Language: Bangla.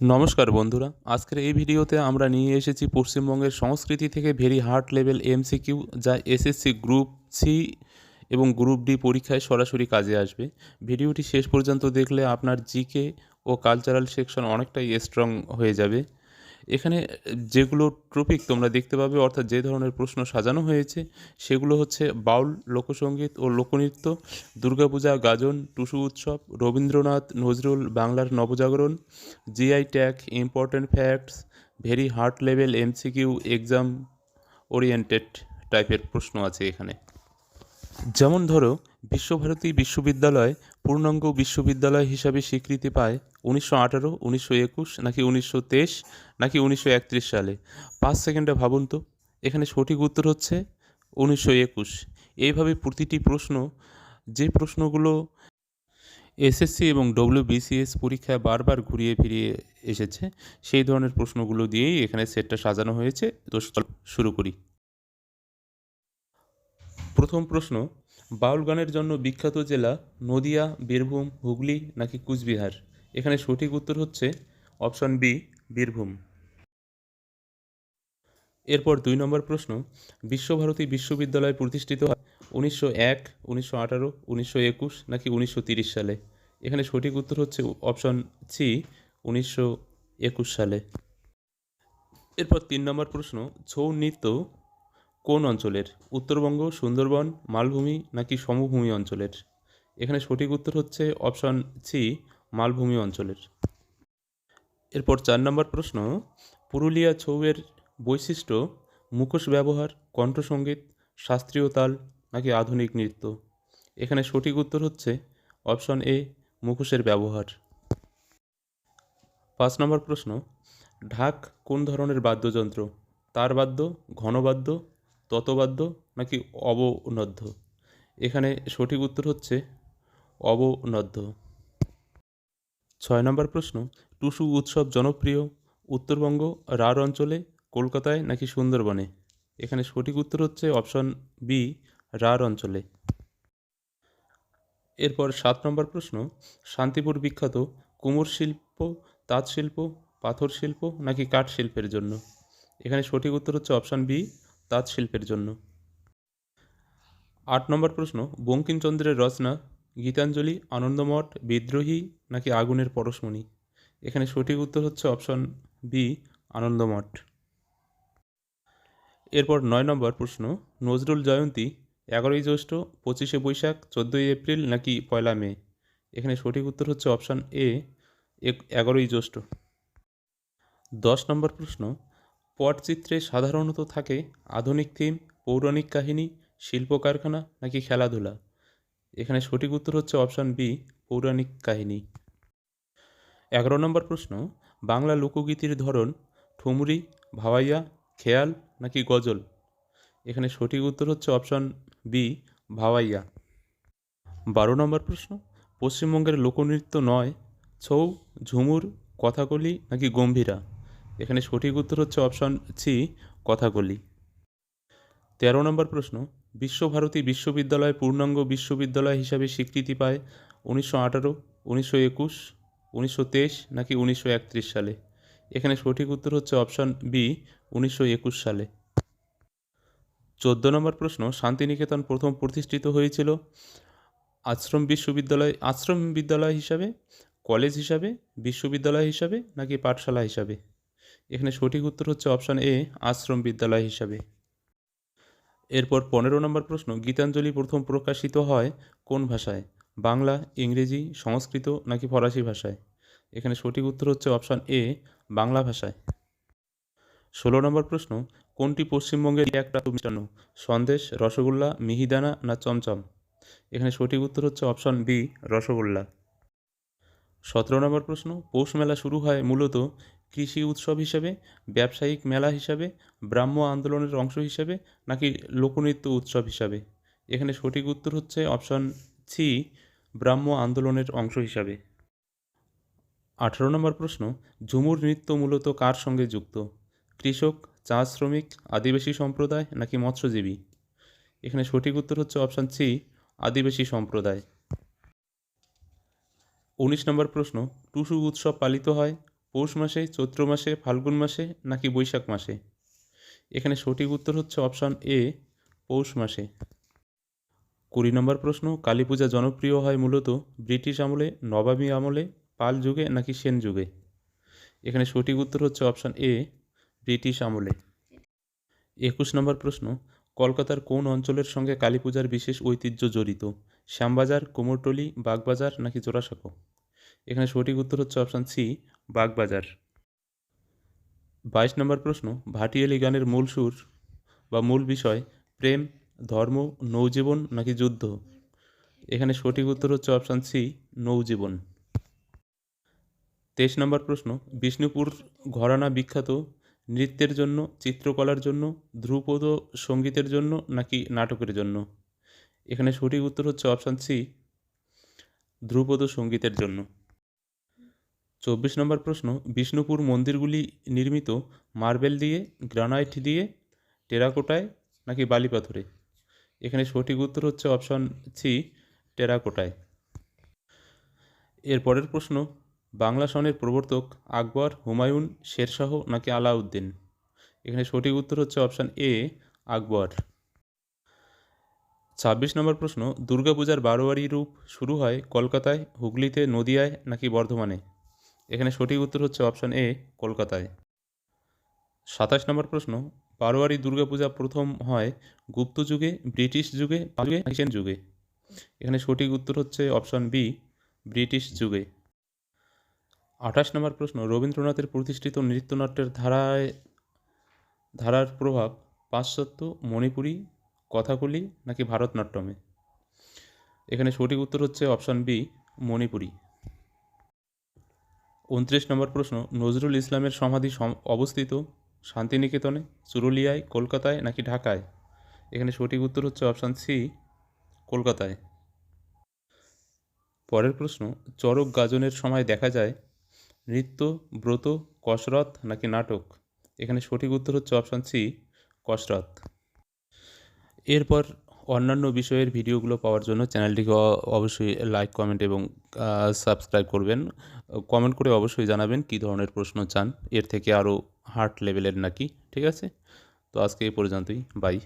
নমস্কার বন্ধুরা, আজকের এই ভিডিওতে আমরা নিয়ে এসেছি পশ্চিমবঙ্গের সংস্কৃতি থেকে ভেরি হার্ড লেভেল এমসিকিউ যা এসএসসি গ্রুপ সি এবং গ্রুপ ডি পরীক্ষায় সরাসরি কাজে আসবে। ভিডিওটি শেষ পর্যন্ত দেখলে আপনার জিকে ও কালচারাল সেকশন অনেকটাই স্ট্রং হয়ে যাবে। এখানে যেগুলো টপিক তোমরা দেখতে পাবে, অর্থাৎ যে ধরনের প্রশ্ন সাজানো হয়েছে, সেগুলো হচ্ছে বাউল লোকসঙ্গীত ও লোকনৃত্য, দুর্গাপূজা, গাজন, টুসু উৎসব, রবীন্দ্রনাথ, নজরুল, বাংলার নবজাগরণ, GI tag, important facts, very hard level, MCQ exam oriented টাইপের প্রশ্ন আছে এখানে। যেমন ধরো, বিশ্বভারতী বিশ্ববিদ্যালয় পূর্ণাঙ্গ বিশ্ববিদ্যালয় হিসাবে স্বীকৃতি পায় উনিশশো আঠারো, উনিশশো একুশ, নাকি উনিশশো তেইশ, নাকি উনিশশো একত্রিশ সালে। পাঁচ সেকেন্ডে ভাবুন তো, এখানে সঠিক উত্তর হচ্ছে উনিশশো একুশ। এইভাবে প্রতিটি প্রশ্ন, যে প্রশ্নগুলো এসএসসি এবং ডব্লিউবিসিএস পরীক্ষায় বারবার ঘুরিয়ে ফিরিয়ে এসেছে, সেই ধরনের প্রশ্নগুলো দিয়েই এখানে সেটটা সাজানো হয়েছে। তো শুরু করি। প্রথম প্রশ্ন বাউল গানের জন্য বিখ্যাত জেলা নদিয়া, বীরভূম, হুগলি নাকি কুচবিহার? এখানে সঠিক উত্তর হচ্ছে অপশন বি, বীরভূম। এরপর দুই নম্বর প্রশ্ন, বিশ্বভারতী বিশ্ববিদ্যালয় প্রতিষ্ঠিত হয় উনিশশো এক, উনিশশো আঠারো, উনিশশো একুশ নাকি উনিশশো তিরিশ সালে? এখানে সঠিক উত্তর হচ্ছে অপশন সি, উনিশশো একুশ সালে। এরপর তিন নম্বর প্রশ্ন, ছৌ নৃত্য কোন অঞ্চলের? উত্তরবঙ্গ, সুন্দরবন, মালভূমি নাকি সমভূমি অঞ্চলের? এখানে সঠিক উত্তর হচ্ছে অপশন সি মালভূমি অঞ্চলের। এরপর চার নম্বর প্রশ্ন, পুরুলিয়া ছৌয়ের বৈশিষ্ট্য, মুখোশ ব্যবহার কণ্ঠসঙ্গীত শাস্ত্রীয় তাল নাকি আধুনিক নৃত্য? এখানে সঠিক উত্তর হচ্ছে অপশন এ মুখোশের ব্যবহার। পাঁচ নম্বর প্রশ্ন, ঢাক কোন ধরনের বাদ্যযন্ত্র? তারবাদ্য ঘনবাদ্য ততবাদ্য নাকি অবনদ্য? এখানে সঠিক উত্তর হচ্ছে অবনদ্য। ছয় নম্বর প্রশ্ন, টুসু উৎসব জনপ্রিয় উত্তরবঙ্গ, রাঢ় অঞ্চলে, কলকাতায় নাকি সুন্দরবনে? এখানে সঠিক উত্তর হচ্ছে অপশন বি, রাঢ় অঞ্চলে। এরপর সাত নম্বর প্রশ্ন, শান্তিপুর বিখ্যাত কুমোর শিল্প, তাঁত শিল্প, পাথর শিল্প নাকি কাঠ শিল্পের জন্য? এখানে সঠিক উত্তর হচ্ছে অপশন বি তাঁত শিল্পের জন্য। আট নম্বর প্রশ্ন, বঙ্কিমচন্দ্রের রচনা গীতাঞ্জলি, আনন্দমঠ, বিদ্রোহী নাকি আগুনের পরশমণি? এখানে সঠিক উত্তর হচ্ছে অপশন বি আনন্দমঠ। এরপর নয় নম্বর প্রশ্ন, নজরুল জয়ন্তী, এগারোই জ্যৈষ্ঠ, পঁচিশে বৈশাখ, চোদ্দোই এপ্রিল নাকি পয়লা মে? এখানে সঠিক উত্তর হচ্ছে অপশান এ এগারোই জ্যৈষ্ঠ। দশ নম্বর প্রশ্ন পটচিত্রে সাধারণত থাকে আধুনিক থিম, পৌরাণিক কাহিনী শিল্প কারখানা নাকি খেলাধুলা। এখানে সঠিক উত্তর হচ্ছে অপশান বি, পৌরাণিক কাহিনী। এগারো নম্বর প্রশ্ন, বাংলা লোকগীতির ধরন, ঠুমরি, ভাওয়াইয়া, খেয়াল নাকি গজল? এখানে সঠিক উত্তর হচ্ছে অপশান বি, ভাওয়াইয়া। বারো নম্বর প্রশ্ন, পশ্চিমবঙ্গের লোকনৃত্য নয়, ছৌ, ঝুমুর, কথাকলি নাকি গম্ভীরা? এখানে সঠিক উত্তর হচ্ছে অপশান সি কথাকলি তেরো নম্বর প্রশ্ন, বিশ্বভারতী বিশ্ববিদ্যালয় পূর্ণাঙ্গ বিশ্ববিদ্যালয় হিসাবে স্বীকৃতি পায় উনিশশো আঠারো, উনিশশো একুশ, উনিশশো তেইশ নাকি উনিশশো একত্রিশ সালে? এখানে সঠিক উত্তর হচ্ছে অপশান বি উনিশশো একুশ সালে। চোদ্দ নম্বর প্রশ্ন, শান্তিনিকেতন প্রথম প্রতিষ্ঠিত হয়েছিল আশ্রম বিশ্ববিদ্যালয়, আশ্রম বিদ্যালয় হিসাবে, কলেজ হিসাবে, বিশ্ববিদ্যালয় হিসাবে নাকি পাঠশালা হিসাবে? এখানে সঠিক উত্তর হচ্ছে অপশান এ, আশ্রম বিদ্যালয় হিসাবে। এরপর পনেরো নম্বর প্রশ্ন, গীতাঞ্জলি প্রথম প্রকাশিত হয় কোন ভাষায়? বাংলা, ইংরেজি, সংস্কৃত নাকি ফরাসি ভাষায়? এখানে সঠিক উত্তর হচ্ছে অপশান এ, বাংলা ভাষায়। ষোলো নম্বর প্রশ্ন, কোনটি পশ্চিমবঙ্গের একটা মিষ্টান্ন? সন্দেশ, রসগোল্লা, মিহিদানা না চমচম? এখানে সঠিক উত্তর হচ্ছে অপশন বি, রসগোল্লা। সতেরো নম্বর প্রশ্ন, পৌষ মেলা শুরু হয় মূলত কৃষি উৎসব হিসেবে, ব্যবসায়িক মেলা হিসাবে, ব্রাহ্ম আন্দোলনের অংশ হিসেবে নাকি লোকনৃত্য উৎসব হিসাবে? এখানে সঠিক উত্তর হচ্ছে অপশন সি, ব্রাহ্ম আন্দোলনের অংশ হিসাবে। আঠারো নম্বর প্রশ্ন, ঝুমুর নৃত্য মূলত কার সঙ্গে যুক্ত? কৃষক, চা শ্রমিক, আদিবাসী সম্প্রদায় নাকি মৎস্যজীবী? এখানে সঠিক উত্তর হচ্ছে অপশান সি, আদিবাসী সম্প্রদায়। উনিশ নম্বর প্রশ্ন, টুসু উৎসব পালিত হয় পৌষ মাসে, চৈত্র মাসে, ফাল্গুন মাসে নাকি বৈশাখ মাসে? এখানে সঠিক উত্তর হচ্ছে অপশান এ, পৌষ মাসে। কুড়ি নম্বর প্রশ্ন, কালী পূজা জনপ্রিয় হয় মূলত ব্রিটিশ আমলে, নবাবী আমলে, পাল যুগে নাকি সেন যুগে? এখানে সঠিক উত্তর হচ্ছে অপশান এ, ব্রিটিশ আমলে। একুশ নম্বর প্রশ্ন, কলকাতার কোন অঞ্চলের সঙ্গে কালী পূজার বিশেষ ঐতিহ্য জড়িত? শ্যামবাজার কুমোরটলি বাগবাজার নাকি জোড়াসাঁকো এখানে সঠিক উত্তর হচ্ছে অপশান সি, বাগবাজার। বাইশ নম্বর প্রশ্ন, ভাটিয়ালি গানের মূল সুর বা মূল বিষয় প্রেম, ধর্ম, নৌজীবন নাকি যুদ্ধ? এখানে সঠিক উত্তর হচ্ছে অপশান সি, নৌজীবন। তেইশ নম্বর প্রশ্ন, বিষ্ণুপুর ঘরানা বিখ্যাত নৃত্যের জন্য, চিত্রকলার জন্য, ধ্রুপদ সঙ্গীতের জন্য নাকি নাটকের জন্য? এখানে সঠিক উত্তর হচ্ছে অপশান সি, ধ্রুপদ সঙ্গীতের জন্য। চব্বিশ নম্বর প্রশ্ন, বিষ্ণুপুর মন্দিরগুলি নির্মিত মার্বেল দিয়ে, গ্রানাইট দিয়ে, টেরাকোটায় নাকি বালিপাথরে এখানে সঠিক উত্তর হচ্ছে অপশান সি, টেরাকোটায়। এর পরের প্রশ্ন, বাংলা সনের প্রবর্তক আকবর হুমায়ুন শেরশাহ নাকি আলাউদ্দিন? এখানে সঠিক উত্তর হচ্ছে অপশান এ, আকবর। ছাব্বিশ নম্বর প্রশ্ন, দুর্গাপূজার বারোয়ারি রূপ শুরু হয় কলকাতায়, হুগলিতে, নদিয়ায় নাকি বর্ধমানে? এখানে সঠিক উত্তর হচ্ছে অপশান এ, কলকাতায়। সাতাশ নম্বর প্রশ্ন, বারোয়ারি দুর্গাপূজা প্রথম হয় গুপ্ত যুগে, ব্রিটিশ যুগে নাকি যুগে? এখানে সঠিক উত্তর হচ্ছে অপশান বি, ব্রিটিশ যুগে। আঠাশ নম্বর প্রশ্ন, রবীন্দ্রনাথের প্রতিষ্ঠিত নৃত্যনাট্যের ধারায়, ধারার প্রভাব পাশ্চাত্য, মণিপুরি, কথাকলি নাকি ভারতনাট্যমে? এখানে সঠিক উত্তর হচ্ছে অপশান বি, মণিপুরি। উনত্রিশ নম্বর প্রশ্ন, নজরুল ইসলামের সমাধি সম- অবস্থিত শান্তিনিকেতনে, চুরুলিয়ায়, কলকাতায় নাকি ঢাকায়? এখানে সঠিক উত্তর হচ্ছে অপশান সি কলকাতায়। পরের প্রশ্ন চরক গাজনের সময় দেখা যায় নৃত্য, ব্রত, কসরত নাকি নাটক? এখানে সঠিক উত্তর হচ্ছে অপশান সি কসরত। এরপর অন্যান্য বিষয়ের ভিডিওগুলো পাওয়ার জন্য চ্যানেলটিকে অবশ্যই লাইক, কমেন্ট এবং সাবস্ক্রাইব করবেন। কমেন্ট করে অবশ্যই জানাবেন কী ধরনের প্রশ্ন চান। এর থেকে আরও হার্ট লেভেলের নাকি, ঠিক আছে? তো আজকে এই পর্যন্তই। বাই।